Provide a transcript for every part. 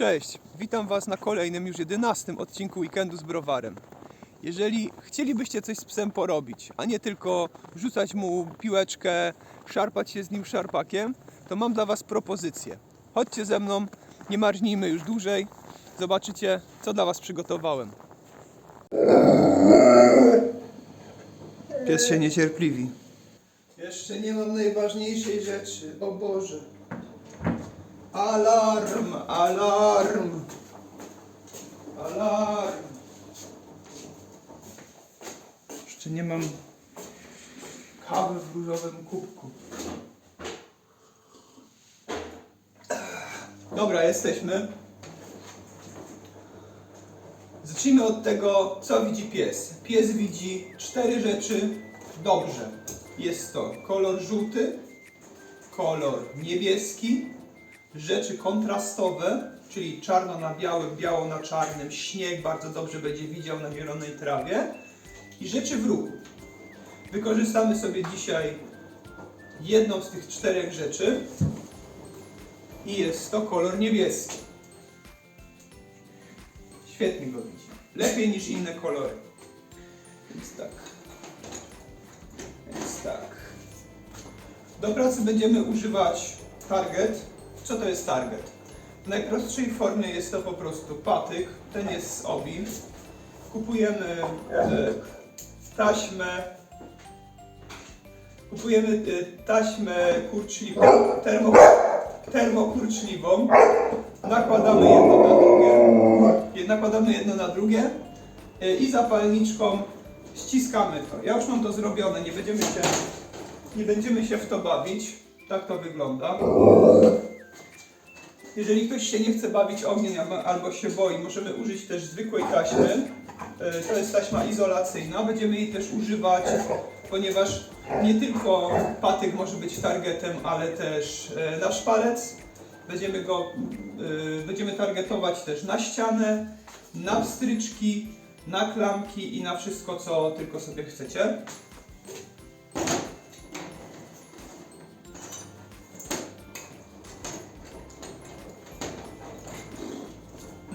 Cześć, witam Was na kolejnym już 11 odcinku Weekendu z Browarem. Jeżeli chcielibyście coś z psem porobić, a nie tylko rzucać mu piłeczkę, szarpać się z nim szarpakiem, to mam dla Was propozycję. Chodźcie ze mną, nie marznijmy już dłużej, zobaczycie co dla Was przygotowałem. Pies się niecierpliwi. Jeszcze nie mam najważniejszej rzeczy, o Boże. Alarm, alarm, alarm. Jeszcze nie mam kawy w różowym kubku. Dobra, jesteśmy. Zacznijmy od tego, co widzi pies. Pies widzi cztery rzeczy dobrze. Jest to kolor żółty, kolor niebieski, rzeczy kontrastowe, czyli czarno na białym, biało na czarnym, śnieg bardzo dobrze będzie widział na zielonej trawie i rzeczy w ruchu. Wykorzystamy sobie dzisiaj jedną z tych czterech rzeczy i jest to kolor niebieski. Świetnie go widzi. Lepiej niż inne kolory. Więc tak. Więc tak. Do pracy będziemy używać target. Co to jest target? W najprostszej formie jest to po prostu patyk. Ten jest z obi. Kupujemy e, taśmę. Kupujemy e, taśmę kurczliwą, termo, termokurczliwą. Nakładamy jedno na drugie. Nakładamy jedno na drugie e, i zapalniczką ściskamy to. Ja już mam to zrobione, nie będziemy się, nie będziemy się w to bawić. Tak to wygląda. Jeżeli ktoś się nie chce bawić ogniem albo- się boi, możemy użyć też zwykłej taśmy. E, To jest taśma izolacyjna. Będziemy jej też używać, ponieważ nie tylko patyk może być targetem, ale też e, nasz palec. Będziemy go, e, będziemy targetować też na ścianę, na pstryczki, na klamki i na wszystko, co tylko sobie chcecie.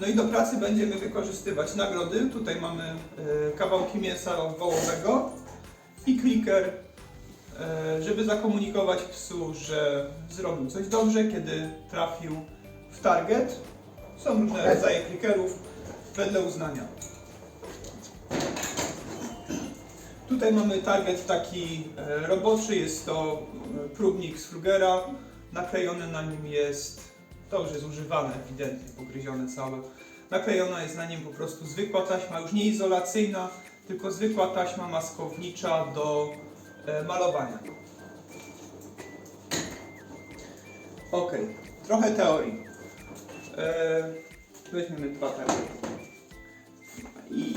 No i do pracy będziemy wykorzystywać nagrody. Tutaj mamy e, kawałki mięsa wołowego i kliker, e, żeby zakomunikować psu, że zrobił coś dobrze, kiedy trafił w target. Są różne rodzaje klikerów wedle uznania. Tutaj mamy target taki e, roboczy, jest to próbnik z Frugera. Naklejony na nim jest, to już ewidentnie pogryzione całe. Naklejona jest na nim po prostu zwykła taśma, już nie izolacyjna, tylko zwykła taśma maskownicza do e, malowania. Ok, trochę teorii. E, weźmiemy dwa targety. I,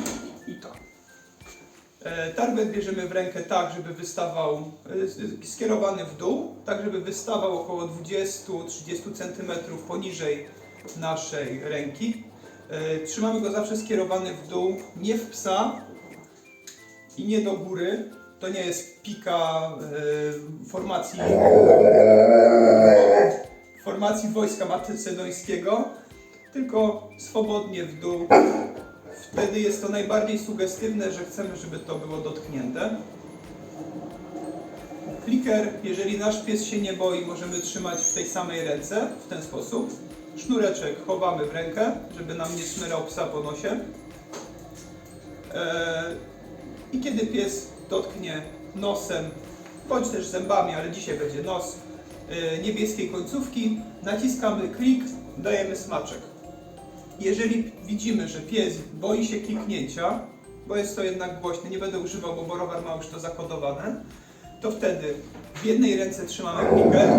I to. E, Tarbet bierzemy w rękę tak, żeby wystawał skierowany w dół, tak żeby wystawał około 20-30 cm poniżej naszej ręki. E, Trzymamy go zawsze skierowany w dół, nie w psa i nie do góry. To nie jest pika e, formacji formacji wojska macedońskiego, tylko swobodnie w dół. Wtedy jest to najbardziej sugestywne, że chcemy, żeby to było dotknięte. Kliker, jeżeli nasz pies się nie boi, możemy trzymać w tej samej ręce, w ten sposób. Sznureczek chowamy w rękę, żeby nam nie szmyrał psa po nosie. Eee, I kiedy pies dotknie nosem, bądź też zębami, ale dzisiaj będzie nos, e, niebieskiej końcówki, naciskamy klik, dajemy smaczek. Jeżeli widzimy, że pies boi się kliknięcia, bo jest to jednak głośne, nie będę używał, bo borowar ma już to zakodowane, to wtedy w jednej ręce trzymamy kliker,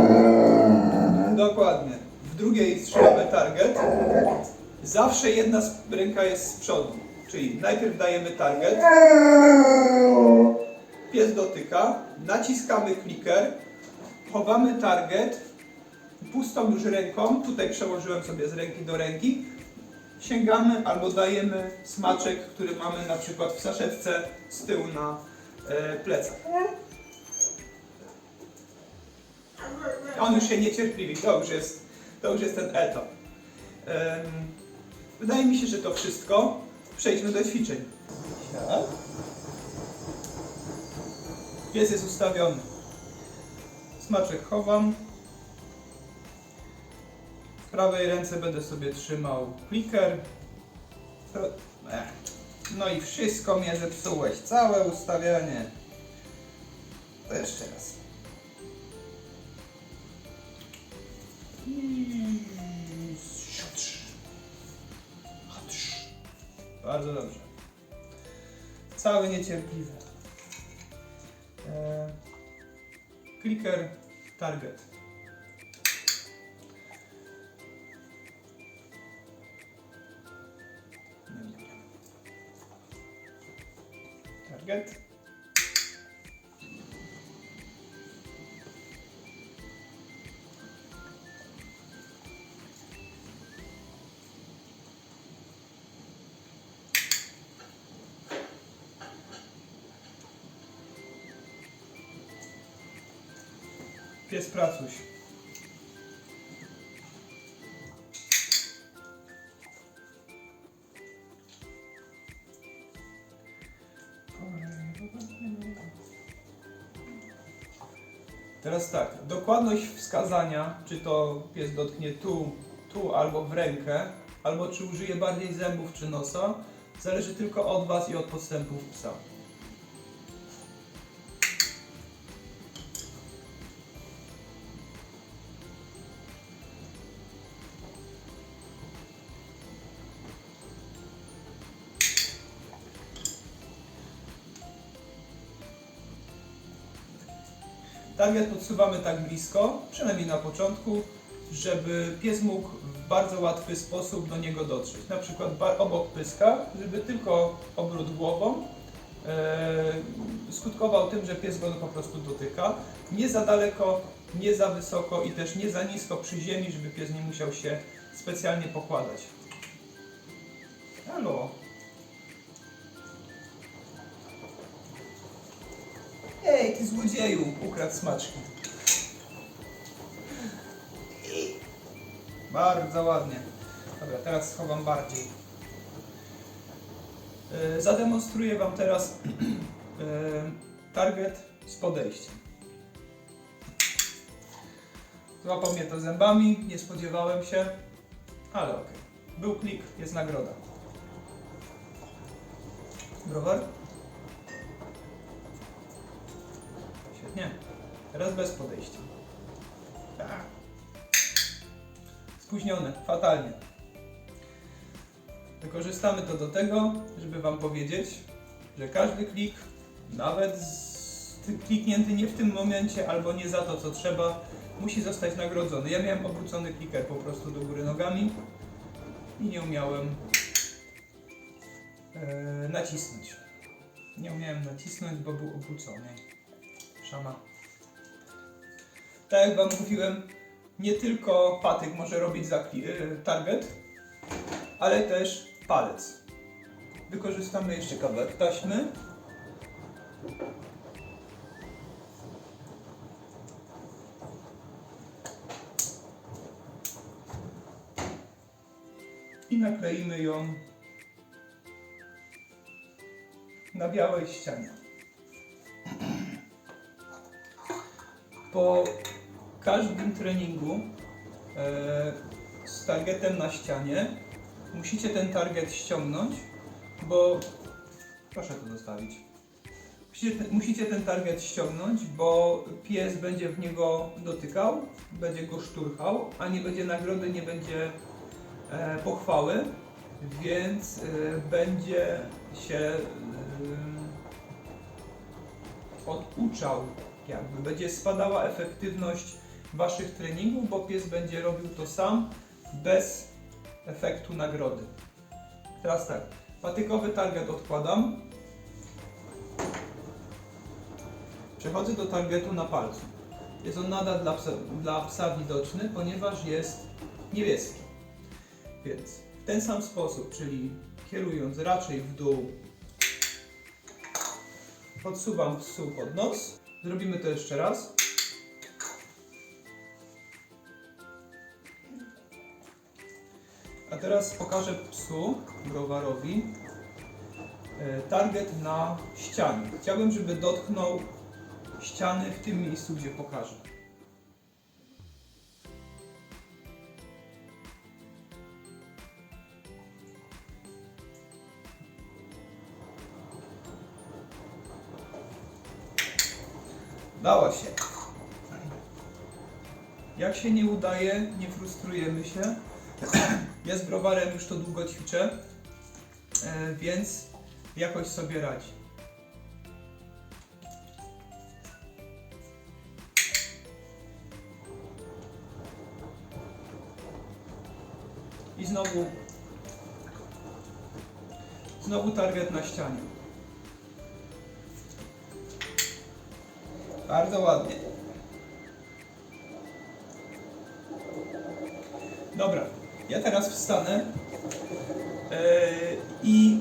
dokładnie, drugiej trzymamy target, zawsze jedna ręka jest z przodu, czyli najpierw dajemy target, pies dotyka, naciskamy kliker, chowamy target, pustą już ręką, tutaj przełożyłem sobie z ręki do ręki, sięgamy albo dajemy smaczek, który mamy na przykład w saszetce z tyłu na e, plecach. On już się niecierpliwi, to już jest, to już jest ten etap. Wydaje mi się, że to wszystko. Przejdźmy do ćwiczeń. Siad. Pies jest ustawiony. Smaczek chowam. W prawej ręce będę sobie trzymał kliker. No i wszystko mnie zepsułeś. Całe ustawianie. To jeszcze raz. Bardzo dobrze. Cały niecierpliwy. E, clicker target. Target. Pies pracuś. Teraz tak, dokładność wskazania, czy to pies dotknie tu, tu albo w rękę, albo czy użyje bardziej zębów czy nosa, zależy tylko od Was i od podstępów psa. Target podsuwamy tak blisko, przynajmniej na początku, żeby pies mógł w bardzo łatwy sposób do niego dotrzeć. Na przykład obok pyska, żeby tylko obrót głową e, skutkował tym, że pies go po prostu dotyka. Nie za daleko, nie za wysoko i też nie za nisko przy ziemi, żeby pies nie musiał się specjalnie pokładać. Halo. Złodzieju, ukradł smaczki. Bardzo ładnie. Dobra, teraz schowam bardziej. Yy, Zademonstruję Wam teraz yy, target z podejściem. Złapał mnie to zębami, nie spodziewałem się, ale okej. Był klik, jest nagroda. Browar? Świetnie. Teraz bez podejścia. Tak. Spóźnione, fatalnie. Wykorzystamy to do tego, żeby Wam powiedzieć, że każdy klik, nawet kliknięty nie w tym momencie albo nie za to, co trzeba, musi zostać nagrodzony. Ja miałem obrócony kliker po prostu do góry nogami i nie umiałem e, nacisnąć. Nie umiałem nacisnąć, bo był obrócony. Szama. Tak jak Wam mówiłem, nie tylko patyk może robić za y, target, ale też palec. Wykorzystamy jeszcze kawałek taśmy. I nakleimy ją na białej ścianie. Po każdym treningu e, z targetem na ścianie musicie ten target ściągnąć, bo proszę to zostawić. Musicie, te, musicie ten target ściągnąć, bo pies będzie w niego dotykał, będzie go szturchał, a nie będzie nagrody, nie będzie e, pochwały, więc e, będzie się oduczał jakby będzie spadała efektywność waszych treningów, bo pies będzie robił to sam bez efektu nagrody. Teraz tak, patykowy target odkładam. Przechodzę do targetu na palcu. Jest on nadal dla psa, dla psa widoczny, ponieważ jest niebieski. Więc w ten sam sposób, czyli kierując raczej w dół, podsuwam psu pod nos. Zrobimy to jeszcze raz. A teraz pokażę psu, browarowi, e, target na ścianie. Chciałbym, żeby dotknął ściany w tym miejscu, gdzie pokażę. Dało się. Jak się nie udaje, nie frustrujemy się. Ja z browarem już to długo ćwiczę, e, więc jakoś sobie radzi. I znowu znowu target na ścianie. Bardzo ładnie. Dobra, ja teraz wstanę yy, i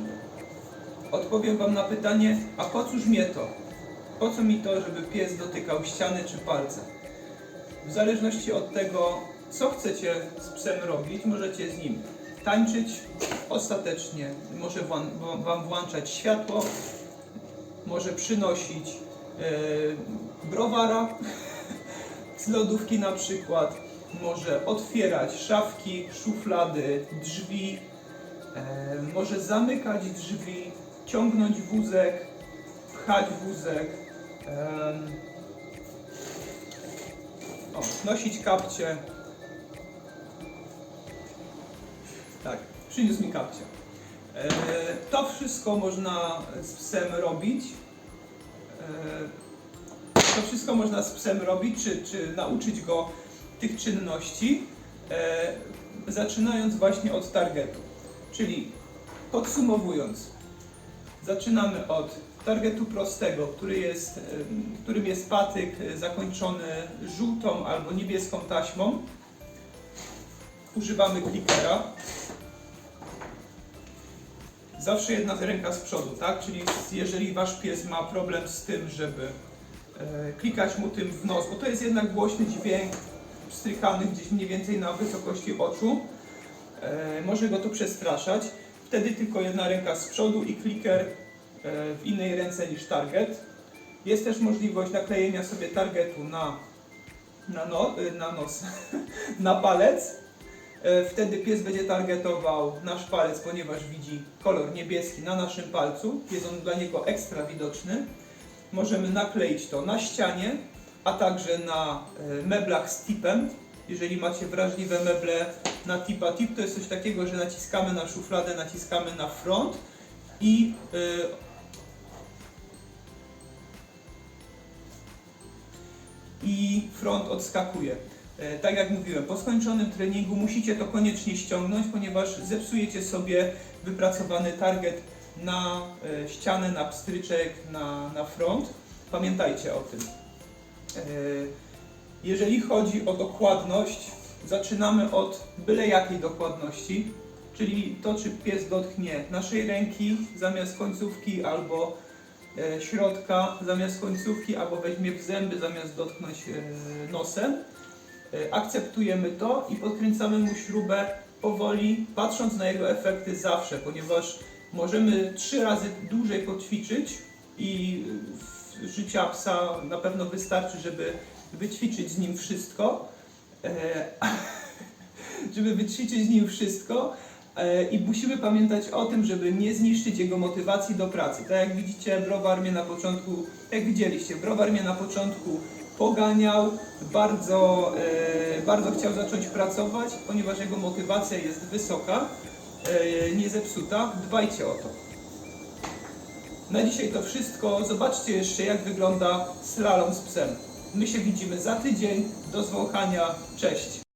odpowiem Wam na pytanie, a po cóż mnie to? Po co mi to, żeby pies dotykał ściany czy palce? W zależności od tego, co chcecie z psem robić, możecie z nim tańczyć ostatecznie, może Wam włączać światło, może przynosić browara z lodówki na przykład, może otwierać szafki, szuflady, drzwi, e, może zamykać drzwi, ciągnąć wózek, pchać wózek, o, nosić kapcie. Tak, przyniósł mi kapcie. E, to wszystko można z psem robić. E, to wszystko można z psem robić, czy, czy nauczyć go tych czynności, e, zaczynając właśnie od targetu. Czyli podsumowując, zaczynamy od targetu prostego, który jest, em, którym jest patyk e, zakończony żółtą albo niebieską taśmą. Używamy klikera. Zawsze jedna ręka z przodu, tak? Czyli jeżeli wasz pies ma problem z tym, żeby e, klikać mu tym w nos, bo to jest jednak głośny dźwięk pstrykany gdzieś mniej więcej na wysokości oczu, e, może go to przestraszać. Wtedy tylko jedna ręka z przodu i kliker e, w innej ręce niż target. Jest też możliwość naklejenia sobie targetu na, na, no, e, na nos, na palec. E, Wtedy pies będzie targetował nasz palec, ponieważ widzi kolor niebieski na naszym palcu. Jest on dla niego ekstra widoczny. Możemy nakleić to na ścianie, a także na e, meblach z tipem. Jeżeli macie wrażliwe meble na tipa, tip to jest coś takiego, że naciskamy na szufladę, naciskamy na front i e, i front odskakuje. E, Tak jak mówiłem, po skończonym treningu musicie to koniecznie ściągnąć, ponieważ zepsujecie sobie wypracowany target na e, ścianę, na pstryczek, na, na front. Pamiętajcie o tym. E, Jeżeli chodzi o dokładność, zaczynamy od byle jakiej dokładności, czyli to, czy pies dotknie naszej ręki zamiast końcówki, albo e, środka zamiast końcówki, albo weźmie w zęby zamiast dotknąć nosem. Akceptujemy to i podkręcamy mu śrubę powoli, patrząc na jego efekty zawsze, ponieważ możemy trzy razy dłużej poćwiczyć i życia psa na pewno wystarczy, żeby wyćwiczyć z nim wszystko. E, żeby wyćwiczyć z nim wszystko e, i musimy pamiętać o tym, żeby nie zniszczyć jego motywacji do pracy. Tak jak widzicie, browar mnie na początku, jak widzieliście, browar mnie na początku poganiał, bardzo, e, bardzo chciał zacząć pracować, ponieważ jego motywacja jest wysoka, nie zepsuta. Dbajcie o to. Na dzisiaj to wszystko. Zobaczcie jeszcze, jak wygląda slalom z psem. My się widzimy za tydzień. Do zwąchania. Cześć.